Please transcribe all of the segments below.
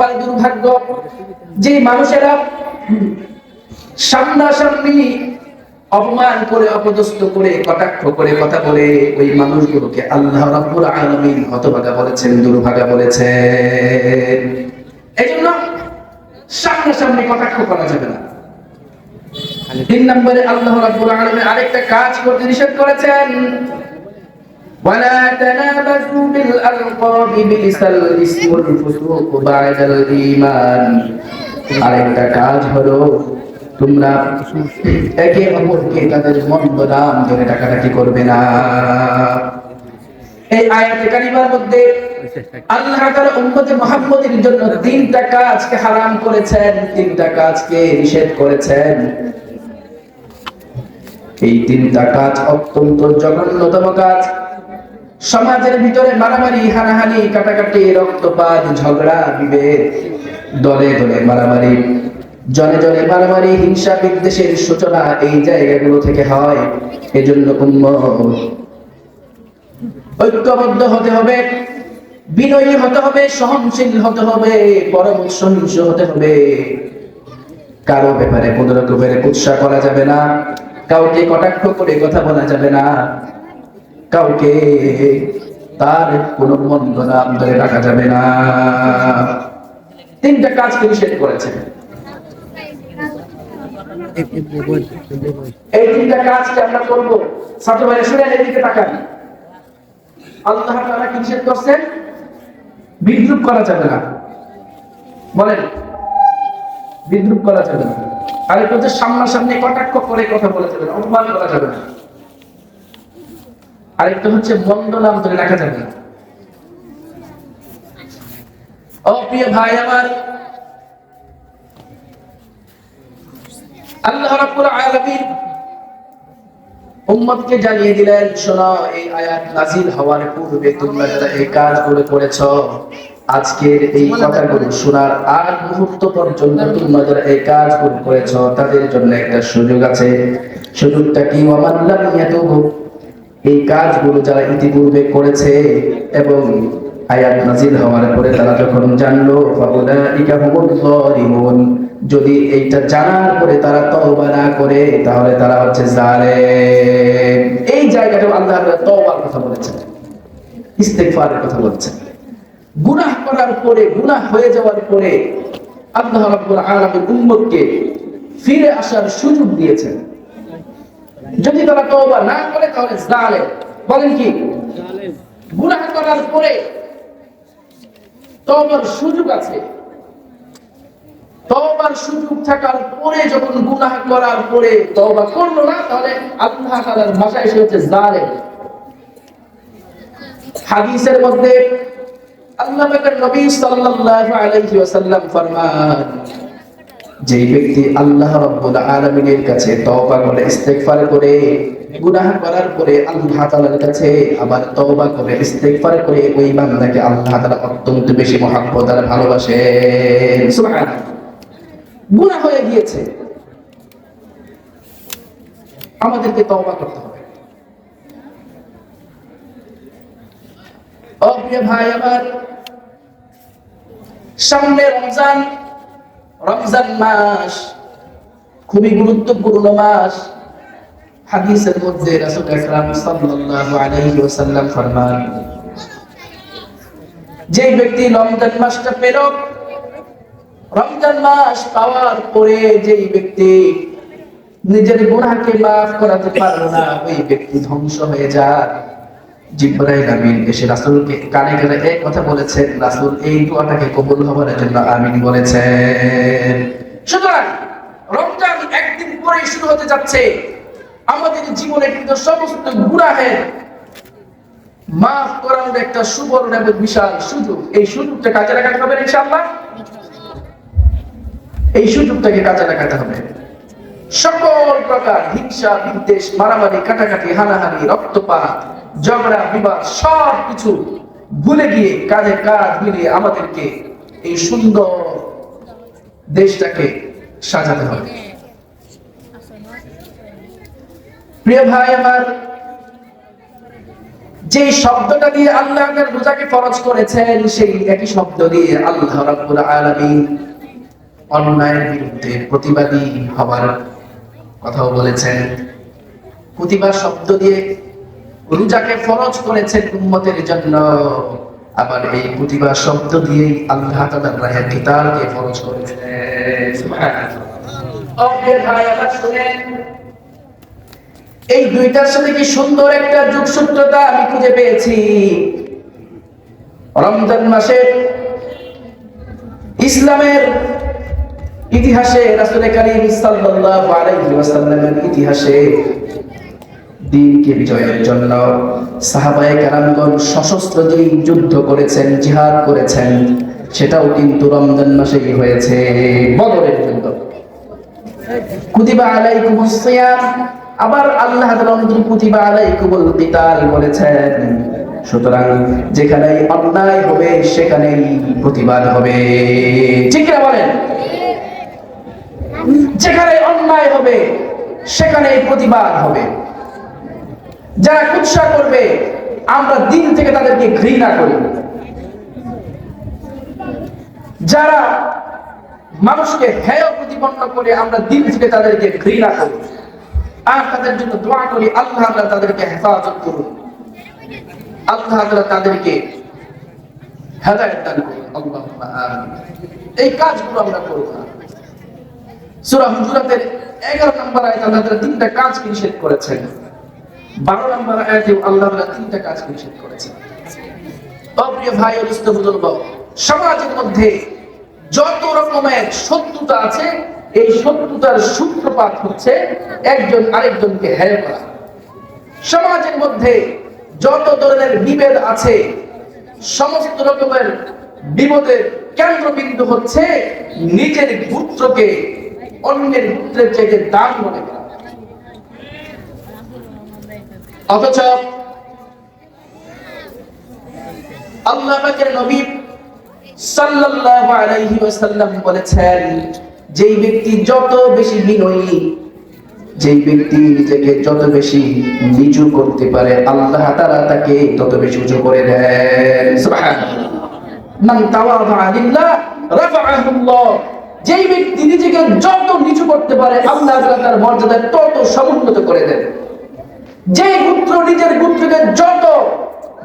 কপালে দুর্ভাগ্য যে মানুষেরা সামনাসামনি অপমান করে, অপদস্থ করে, কটাক্ষ করে কথা বলে, ওই মানুষগুলোকে আল্লাহ রাব্বুল আলামিন হতভাগা বলেছেন, দুর্ভাগা বলেছেন। এই জন্য সামনাসামনি কটাক্ষ করা যাবে না। তিন নম্বরে আল্লাহ রাব্বুল আলামিন আরেকটা কাজ করতে নিষেধ করেছেন। ولا تنابزوا بالألقاب بئس الاسم الفسوق بعد الإيمان আরেকটা কাজ হলো তোমরা একে অপরকে তাদের মন্দ নাম ধরে টাকাটাকি করবে না এই আয়াতে কারিমার মধ্যে আল্লাহ তাআলা উম্মতে মুহাম্মদের জন্য তিনটা কাজকে হারাম করেছেন তিনটা কাজকে নিষেধ করেছেন এই তিনটা কাজ অত্যন্ত জঘন্যতম কাজ সমাজের ভিতরে মারামারি, হানাহানি, কাটাকাটি, রক্তপাত, ঝগড়া, বিভেদ, দলে দলে মারামারি, জনে জনে মারামারি, হিংসা বিদ্বেষের সূচনা এই জায়গাগুলো থেকে হয়। এজন্য উম্মত, ঐক্যবদ্ধ হতে হবে, বিনয়ী হতে হবে, সহনশীল হতে হবে, পরম সহিংস হতে হবে। কারও ব্যাপারে কোনো রকমের কুৎসা করা যাবে না, কাউকে কটাক্ষ করে কথা বলা যাবে না। কাউকে তার কোনো মন্দ নাম ধরে রাখা যাবে না। তিনটা এই তিনটা কাজকে আমরা করব? ছাত্র শুনে এদিকে আল্লাহ কি নিষেধ করছেন? বিদ্রুপ করা যাবে না। বলেন, বিদ্রুপ করা যাবে না। আরেকটা হচ্ছে সামনাসামনি কটাক্ষ করে কথা বলা যাবে না অপমান করা যাবে না। আরেকটা হচ্ছে মন্দ নাম ধরে রাখা যাবে। না ও প্রিয় ভাই আমার। আল্লাহ রাব্বুল আলামিন উম্মতকে জানিয়ে দিলেন, শোনো, এই আয়াত নাজিল হওয়ার পূর্বে তোমরা যারা এই আজকের এই কথাগুলো শোনার আর মুহূর্ত পর্যন্ত তোমরা যারা এই কাজগুলো করেছ, তাদের জন্য একটা সুযোগ আছে। সুযোগটা কি? ওয়ামাল্লাম ইয়াতুবু এই কাজগুলো যারা ইতিপূর্বে করেছে এবং আয়াত নাজিল হওয়ার পরে তারা যখন জানলো যদি এইটা জানার পরে তারা তওবা না করে, তাহলে তারা হচ্ছে জালেম। এই জায়গাটা আল্লাহ তওবার কথা বলেছেন, ইস্তেগফারের কথা বলেছেন। গুনাহ করার পরে, গুনাহ হয়ে যাওয়ার পরে আল্লাহ রাব্বুল আলামিন উম্মতকে ফিরে আসার সুযোগ দিয়েছেন। যদি তারা তওবা না করে তাহলে জালেম। বলেন কি? গুনাহ করার পরে তওবার সুযোগ আছে। তওবার সুযোগ থাকার পরে যখন গুনাহ করার পরে তওবা করল না তাহলে আল্লাহ তাআলার ভাষায় সে হচ্ছে জালেম। হাদিসের মধ্যে আল্লাহ পাকের নবী সাল্লাল্লাহু আলাইহি ওয়াসাল্লাম ফরমান যে ব্যক্তি আল্লাহ রাব্বুল আলামিনের কাছে তওবা করে, ইস্তেগফার করে, গুনাহ করার পরে আল্লাহ তাআলার কাছে আবার তওবা করে, ইস্তেগফার করে, ওই বান্দাকে আল্লাহ তাআলা অত্যন্ত বেশি মহব্বত আর ভালোবাসেন সুবহানাল্লাহ। গুনাহ হয়ে গিয়েছে। আমাদেরকে তওবা করতে হবে। ও প্রিয় ভাই, আমার সামনে রমজান রমজান মাস খুবই গুরুত্বপূর্ণ মাস। হাদিসের মধ্যে রাসূল আকরাম সাল্লাল্লাহু আলাইহি ওয়াসাল্লাম ফরমান, যে ব্যক্তি রমজান মাসটা পেল, রমজান মাস পাওয়ার পরে যেই ব্যক্তি নিজের গুনাহকে মাফ করাতে পারল না, ওই ব্যক্তি ধ্বংস হয়ে যায়। জিব্রাইল আমিন এসে রাসূলকে কানে কানে এক কথা বলেছেন, রাসূল এই দোয়াটাকে কবুল জন্য আমিন বলেছেন। সুতরাং রমজান একদিন পরেই শুরু হতে যাচ্ছে। আমাদের জীবনে কিন্তু সমস্ত গুনাহের মাফ করানোর একটা সুবর্ণ এবং বিশাল সুযোগ। এই সুযোগটা কাজে লাগাতে হবে ইনশাআল্লাহ। এই সুযোগটাকে কাজে লাগাতে হবে। সকল প্রকার হিংসা, বিদ্বেষ, মারামারি, কাটাকাটি, হানাহানি, রক্তপাত, ঝগড়া, বিবাদ, সব কিছু ভুলে গিয়ে কাজে কাজ মিলিয়ে আমাদেরকে এই সুন্দর দেশটাকে সাজাতে হবে। প্রিয় ভাই আমার, যে শব্দটা দিয়ে আল্লাহ রোজাকে ফরজ করেছেন, সেই একই শব্দ দিয়ে আল্লাহ রাব্বুল আলামিন অন্যায়ের বিরুদ্ধে প্রতিবাদী হবার কথাও বলেছেন। প্রতিবাদ শব্দ দিয়ে রোজাকে ফরজ করেছেন উম্মতের জন্য। আবার এই প্রতিবাদ শব্দ দিয়েই আল্লাহ তাআলা রাহে কিতালকে ফরজ করেছেন। এই দুইটার সাথে কি সুন্দর একটা যোগসূত্রতা আমি খুঁজে পেয়েছি। রমজান মাসে ইসলামের ইতিহাসে রাসূল করিম সাল্লাল্লাহু আলাইহি ওয়াসাল্লামের ইতিহাসে দিনকে বিজয়ের জন্য সাহাবায়ে কেরামগণ সশস্ত্র যেই যুদ্ধ করেছেন, জিহাদ করেছেন। সেটাও কিন্তু রমজান মাসেই হয়েছে, বদরের যুদ্ধ। কুতিবা আলাইকুমুস সিয়াম, আবার আল্লাহ তাআলা অন্তর কুতিবা আলাইকুমুল কিতাল বলেছেন, সুতরাং যেখানেই অন্যায় হবে, সেখানেই প্রতিবাদ হবে। ঠিক না বলেন? যেখানে অন্যায় হবে, সেখানেই প্রতিবাদ হবে। যারা কুৎসা করবে, আমরা দিন থেকে তাদেরকে ঘৃণা করি। যারা মানুষকে হেয় প্রতিপন্ন করে, আমরা দিন থেকে তাদেরকে ঘৃণা করি। আর তাদের জন্য দোয়া করি, আল্লাহ আল্লাহ তাদেরকে হেফাজত করুন। আল্লাহ আল্লাহ তাদেরকে হেদায়ত দান করুন। আমিন। এই কাজগুলো আমরা করব না। সূরা হুজুরাতের 11 নম্বর আয়াতে আল্লাহ তিনটা নিষেধ করেছেন। 12 নম্বর আল্লাহ তিনটা নিষেধ করেছেন। অপ্রিয় ভাই ও সমাজের মধ্যে যত রকমের শত্রুতা আছে, এই শত্রুতার সূত্রপাত হচ্ছে একজন আরেকজনকে হেয় করা। সমাজের মধ্যে যত ধরনের বিভেদ আছে, সমস্ত রকমের বিপদের কেন্দ্রবিন্দু হচ্ছে নিজের পুত্রকে অন্যের পুত্রের চাইতে দাম মনে করা। অথচ আল্লাহ নবী সাল্লাল্লাহু আলাইহি ওয়াসাল্লাম বলেছেন, যেই ব্যক্তি যত বেশি বিনয়ী যেই ব্যক্তি নিজেকে যত বেশি নিচু করতে পারে, আল্লাহ তাআলা তাকে তত বেশি উঁচু করে দেন। সুবহানাল্লাহ। মান তাওয়াযা লিল্লাহ আল্লাহ যেই ব্যক্তি নিজেকে যত নিচু করতে পারে, আল্লাহ তার মর্যাদা তত সমুন্নত করে দেন। যে পুত্র নিজের পুত্রকে যত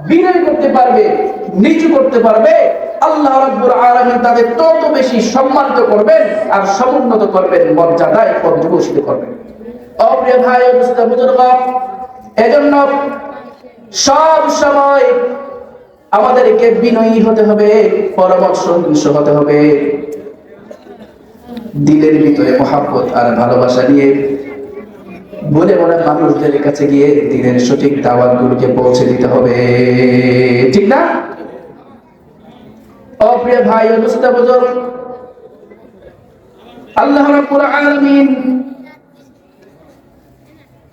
বিনয় করতে পারবে, নিচু করতে পারবে, আল্লাহ রাব্বুল আলামিন তাদের তত বেশি সম্মানিত করবেন আর সমুন্নত করবেন, মর্যাদায় পর্যবসিত করবেন। অপ্রিয় ভাই বুঝতে বুজুর্গ, এজন্য সব সময় আমাদেরকে বিনয়ী হতে হবে পরামর্শ হতে হবে। দিলের ভিতরে মহাব্বত আর ভালোবাসা নিয়ে বলে বলে মানুষদের কাছে গিয়ে দিনের সঠিক দাওয়াতগুলোকে পৌঁছে দিতে হবে। ঠিক না? অপ্রিয় ভাই অনুষ্ঠিত বুজুর্গ, আল্লাহ রাব্বুল আলামিন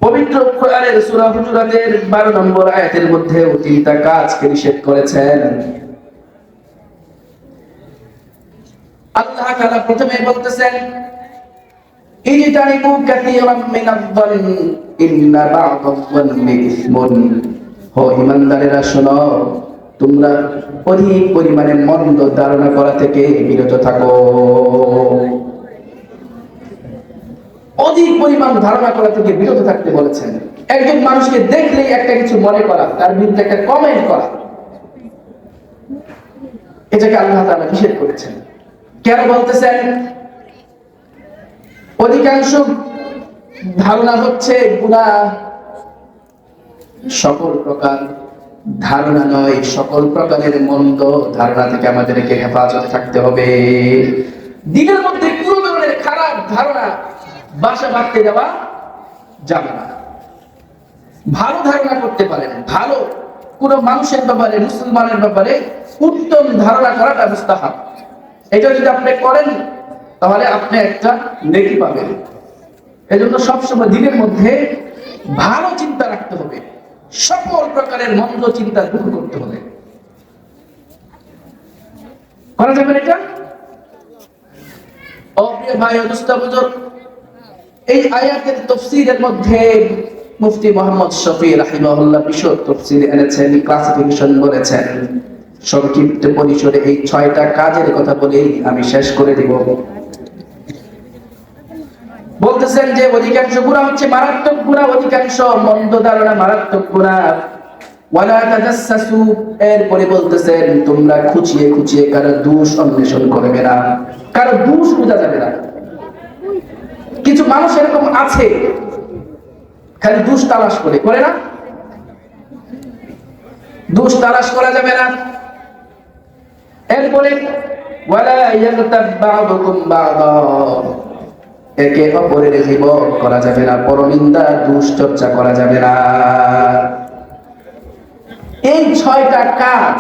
পবিত্র কোরআনের সূরা হুজুরাতের 12 নম্বর আয়াতের মধ্যে তিনটা কাজকে নিষেধ করেছেন। আল্লাহ তাআলা প্রথমে বলতেছেন ইজতানিবু কাসীরাম মিনাজ-যন্ন ইন্না বা'দাজ-যন্নি ইসমুন। হো ইমানদারেরা শোনো, তোমরা অধিক পরিমাণে মন্দ ধারণা করা থেকে বিরত থাকো। অধিক পরিমাণ ধারণা করা থেকে বিরত থাকতে বলেছেন। একজন মানুষকে দেখলেই একটা কিছু মনে করা, তার বিরুদ্ধে একটা কমেন্ট করা। এটাকে আল্লাহ তাআলা নিষেধ করেছেন। কেন বলতেছেন? অধিকাংশ ধারণা হচ্ছে গুণা সকল প্রকার ধারণা নয়, সকল প্রকারের মন্দ ধারণা থেকে আমাদেরকে হেফাজতে থাকতে হবে। দিনের মধ্যে কোনো ধরনের খারাপ ধারণা বাসা বাঁধতে দেওয়া যাবে না। ভালো ধারণা করতে পারেন, ভালো কোনো মানুষের ব্যাপারে, মুসলমানের ব্যাপারে উত্তম ধারণা করাটা মুস্তাহাব এটা যদি আপনি করেন, তাহলে আপনি একটা নেকি পাবেন। এজন্য সবসময় দিনের মধ্যে ভালো চিন্তা রাখতে হবে। সকল প্রকারের মন্দ চিন্তা দূর করতে হবে। করা যাবে এটা? অপ্রিয় ভাই এই আয়াতের তফসিরের মধ্যে মুফতি মোহাম্মদ শফি রাহিমাহুল্লাহ বিশদ তফসিল এনেছেন ক্লাসিফিকেশন বলেছেন সংক্ষিপ্ত পরিসরে এই ছয়টা কাজের কথা বলেই আমি শেষ করে দিব। বলতেছেন যে অধিকাংশ গুণা হচ্ছে মারাত্মক গুণা, অধিকাংশ মন্দ ধারণা মারাত্মক গুণা। এরপরে বলতেছেন, তোমরা খুঁচিয়ে খুঁচিয়ে কারও দোষ অন্বেষণ করবে না, কারও দোষ বোঝা যাবে না। কিছু মানুষ এরকম আছে, খালি দোষ তালাশ করে করে না? দোষ তালাশ করা যাবে না। এরপরে একে অপরের জীবন করা যাবে না, পরনিন্দা, দুশ্চর্চা করা যাবে না। এই ছয়টা কাজ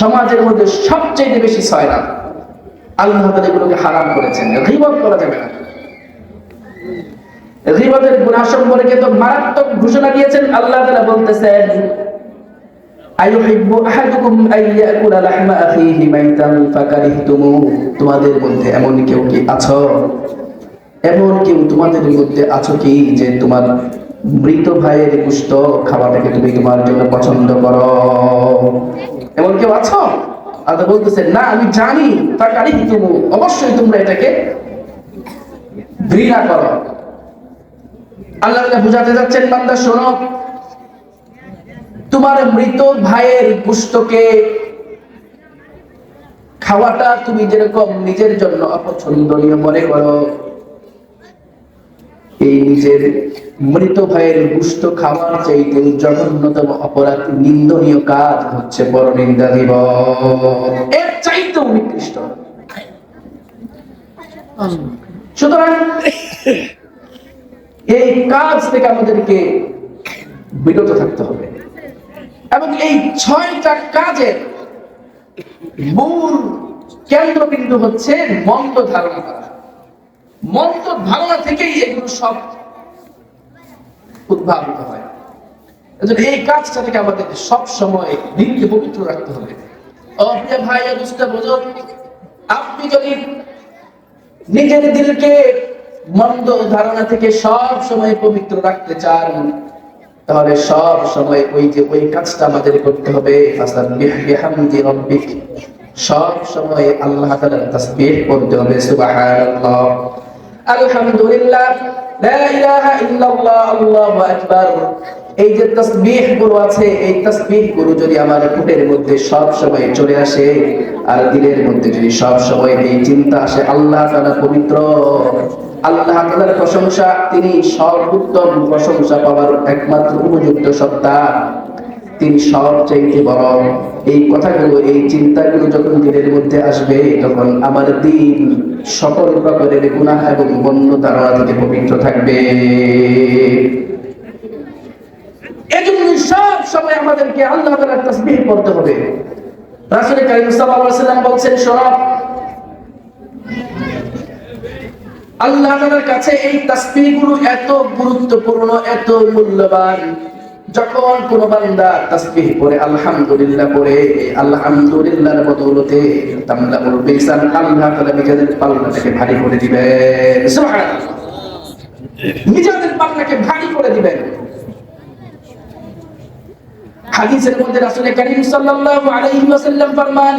সমাজের মধ্যে সবচেয়ে বেশি ছয় না। আল্লাহ এগুলোকে হারাম করেছেন, গীবত করা যাবে না। সম্পর্কে তো মারাত্মক ঘোষণা দিয়েছেন, আল্লাহ তাআলা বলতেছেন তোমাদের মধ্যে এমন কেউ কি আছো? এমন কেউ তোমাদের মধ্যে আছো কি যে তোমার মৃত ভাইয়ের গোশত খাওয়াটাকে তুমি তোমার জন্য পছন্দ করো? এমন কেউ আছো? আল্লাহ বলতেছে না, আমি জানি, ফাকারিহতুমু, অবশ্যই তোমরা এটাকে ঘৃণা করো। আল্লাহ বুঝাতে যাচ্ছেন, বান্দা, শোনো তোমার মৃত ভাইয়ের গুস্তকে খাওয়াটা তুমি যেরকম নিজের জন্য অপছন্দনীয় মনে করো, এই নিজের মৃত ভাইয়ের গুস্ত খাওয়ার চাইতে জঘন্যতম অপরাধ নিন্দনীয় কাজ হচ্ছে বড় নিন্দা দিব এর চাইতেও নিকৃষ্ট। সুতরাং এই কাজ থেকে আমাদেরকে বিরত থাকতে হবে। এবং এই ছয়টা কাজের মূল কেন্দ্রবিন্দু হচ্ছে মন্দ ধারণা করা। মন্দ ধারণা থেকেই এগুলো সব উদ্ভাবিত হয়। এই কাজটা থেকে আমাদের সব সময় দিনকে পবিত্র রাখতে হবে। অপ্রিয় ভাই দুষ্ট বোঝো আপনি যদি নিজের দিলকে মন্দ ধারণা থেকে সব সময় পবিত্র রাখতে চান তাহলে সব সময় ওই যে ওই কাজটা আমাদের করতে হবে। সব সময় আল্লাহ তাসবিহ করতে হবে, সুবহানাল্লাহ। আলহামদুলিল্লাহ, লা ইলাহা ইল্লাল্লাহ, আল্লাহু আকবার। এই যে তাসবিহগুলো আছে, এই তাসবিহগুলো যদি আমার বুকের মধ্যে সব সময় চলে আসে, আর দিলের মধ্যে যদি সব সময় এই চিন্তা আসে, আল্লাহ তাআলা পবিত্র। আল্লাহ তাআলার প্রশংসা, তিনি সর্বোত্তম প্রশংসা পাওয়ার একমাত্র উপযুক্ত সত্তা। তিনি সবচাইতে বড়। এই কথাগুলো, এই চিন্তাগুলো যখন দিনের মধ্যে আসবে, তখন আমার দিন সকল প্রকারের এবং বন্য ধারণা থেকে পবিত্র থাকবে। এজন্য সব সময় আমাদেরকে আল্লাহ তাআলার তাসবিহ করতে হবে। রাসূল কারীম সাল্লাল্লাহু আলাইহি ওয়াসাল্লাম বলছেন, শোনো আল্লাহ কাছে এই তাসবিহগুলো এত গুরুত্বপূর্ণ, এত মূল্যবান। যখন কোন বান্দা তাসবিহ পড়ে, আলহামদুলিল্লাহ পড়ে, আলহামদুলিল্লাহর বদৌলতে তামলাউল বিসান আল্লাহ তাআলা নিজেদের পাল্লাটাকে ভারী করে দিবেন। সুবহানাল্লাহ। নিজেদের পাল্লাকে ভারী করে দিবেন। হাদিসের মধ্যে রাসূল করিম সাল্লাল্লাহু আলাইহি ওয়াসাল্লাম ফরমান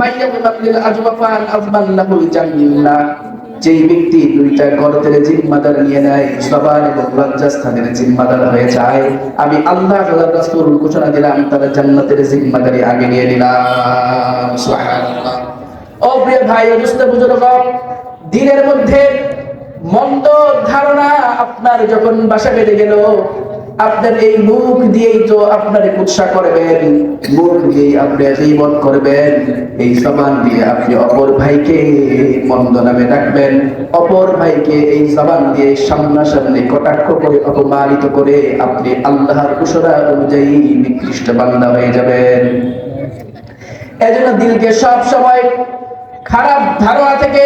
মাইয়াবুল আজওয়াফান আযমান লাহুল জান্নাহ। যেই ব্যক্তি দুইটা গর্তের জিম্মাদার নিয়ে নেয়, সবার এবং লজ্জাস্থানের জিম্মাদার হয়ে যায়। আমি আল্লাহ রাসূল ঘোষণা দিলাম, তার জান্নাতের জিম্মাদারি আগে নিয়ে নিলাম। ও প্রিয় ভাই দুস্থ বুজুর্গ, দিনের মধ্যে মন্দ ধারণা আপনার যখন বাসা বেঁধে গেল আপনার এই মুখ দিয়েই তো আপনার কুৎসা করবেন। মুখ দিয়ে আপনি গীবত করবেন। এই জবান দিয়ে আপনি অপর ভাইকে মন্দ নামে ডাকবেন। অপর ভাইকে এই জবান দিয়ে সামনাসামনি কটাক্ষ করে, অপমানিত করে আপনি আল্লাহর ঘোষণা অনুযায়ী নিকৃষ্ট বান্দা হয়ে যাবেন। এজন্য দিলকে সব সময় খারাপ ধারণা থেকে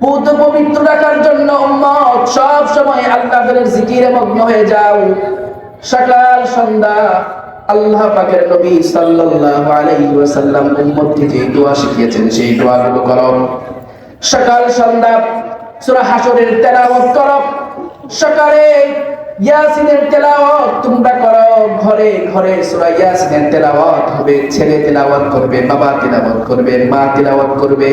পুত পবিত্র রাখার জন্য উম্মত সব সময় আল্লাহ তাআলার জিকিরে মগ্ন হয়ে যাও। সকাল, সন্ধ্যা, আল্লাহ পাকের নবী সাল্লাল্লাহু আলাইহি ওয়াসাল্লাম উম্মতকে যে দোয়া শিখিয়েছেন, সেই দোয়াগুলো করো। সকাল, সন্ধ্যা, সূরা হাসরের তেলাওয়াত করো। সকালে ইয়াসিনের তেলাওয়াত তোমরা করো। ঘরে ঘরে সূরা ইয়াসিনের তেলাওয়াত হবে। ছেলে তেলাওয়াত করবে, বাবা তেলাওয়াত করবে, মা তেলাওয়াত করবে।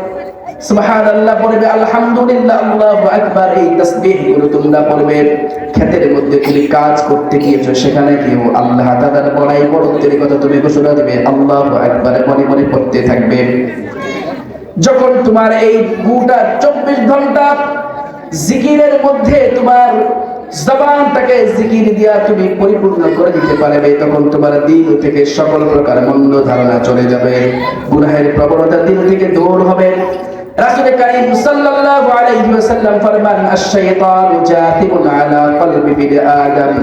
সুবহানাল্লাহ পড়বে, আলহামদুলিল্লাহ, আল্লাহু আকবার, এই তোমরা পড়বে। ক্ষেতের মধ্যে তুমি কাজ করতে গিয়েছো, সেখানে কেউ আল্লাহ বড়াই বড়ত্বের কথা তুমি ঘোষণা দিবে, আল্লাহু আকবার মনে মনে পড়তে থাকবে। যখন তোমার এই গোটা চব্বিশ ঘণ্টা জিকিরের মধ্যে তোমার জবানটাকে জিকির দিয়া তুমি পরিপূর্ণ করে দিতে পারবে, তখন তোমার দিল থেকে সকল প্রকার মন্দ ধারণা চলে যাবে। গুনাহের প্রবণতা দিল থেকে দূর হবে। রাসূল করিম সাল্লাল্লাহু আলাইহি ওয়াসাল্লাম ফরমান, আশ-শাইতানু জাতিবুন আলা কলবি বিনি আদম।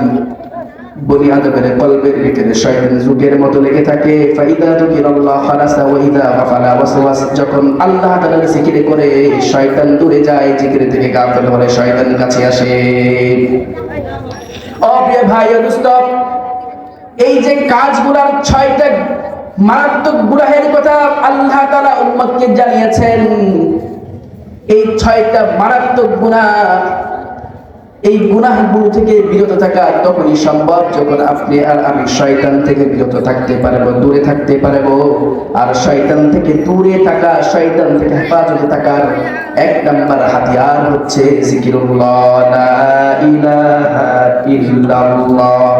বনি আদমের কলবের ভিতরে শয়তান যুগের মতো লেগে থাকে। ফাইদা যুকিরাল্লাহ খালাসা ওয়া ইদা গাফালা ওয়াসওয়াস। যখন আল্লাহ তাআলার জিকির করে, শয়তান দূরে যায়, জিকির থেকে গাফেল হলে শয়তান কাছে আসে। ও প্রিয় ভাই ও দোস্ত, এই যে কাজগুলার ছয়টা মারাত্মক গুনাহের কথা আল্লাহ তাআলা উম্মতকে জানিয়েছেন। এই ছয়টা মারাত্মক গুনাহ, এই গুনাহগুলো থেকে বিরত থাকা তখনই সম্ভব যখন আপনি আর আমি শয়তান থেকে বিরত থাকতে পারব, দূরে থাকতে পারব। আর শয়তান থেকে দূরে থাকা, শয়তান থেকে হেফাজতে থাকার এক নাম্বার হাতিয়ার হচ্ছে জিকিরুল্লাহ ইলাহা ইল্লাল্লাহ।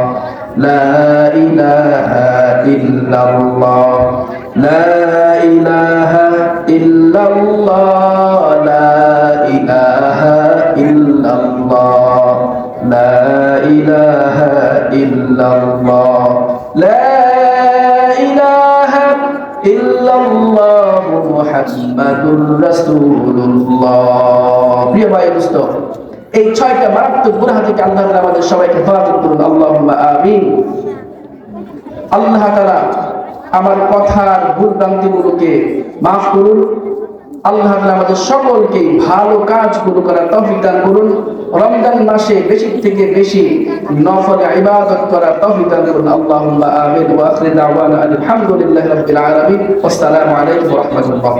লা ইলাহা ইল্লাল্লাহ লা ইলাহা ইল্লাল্লাহ লা ইলাহা ইল্লাল্লাহ লা ইলাহা ইল্লাল্লাহ লা ইলাহা ইল্লাল্লাহ মুহাম্মাদুর রাসূলুল্লাহ প্রিয় ভাই, দোস্ত এই ছয়টা মারাত্মক গুনাহ থেকে আল্লাহ আমাদের সবাইকে হেফাজত করুন। আল্লাহুম্মা আমিন। আল্লাহ তাআলা আমার কথার ভুল ভ্রান্তিগুলোকে মাফ করুন। আল্লাহ আমাদের সকলকে ভালো কাজগুলো করার তৌফিক দান করুন। রমজান মাসে বেশি থেকে বেশি নফল ইবাদত করার তৌফিক দান করুন। আল্লাহুম্মা আমিন। ওয়া আখির দাওয়ানা আলহামদুলিল্লাহি রাব্বিল আলামিন। আসসালামু আলাইকুম ওয়া রাহমাতুল্লাহ।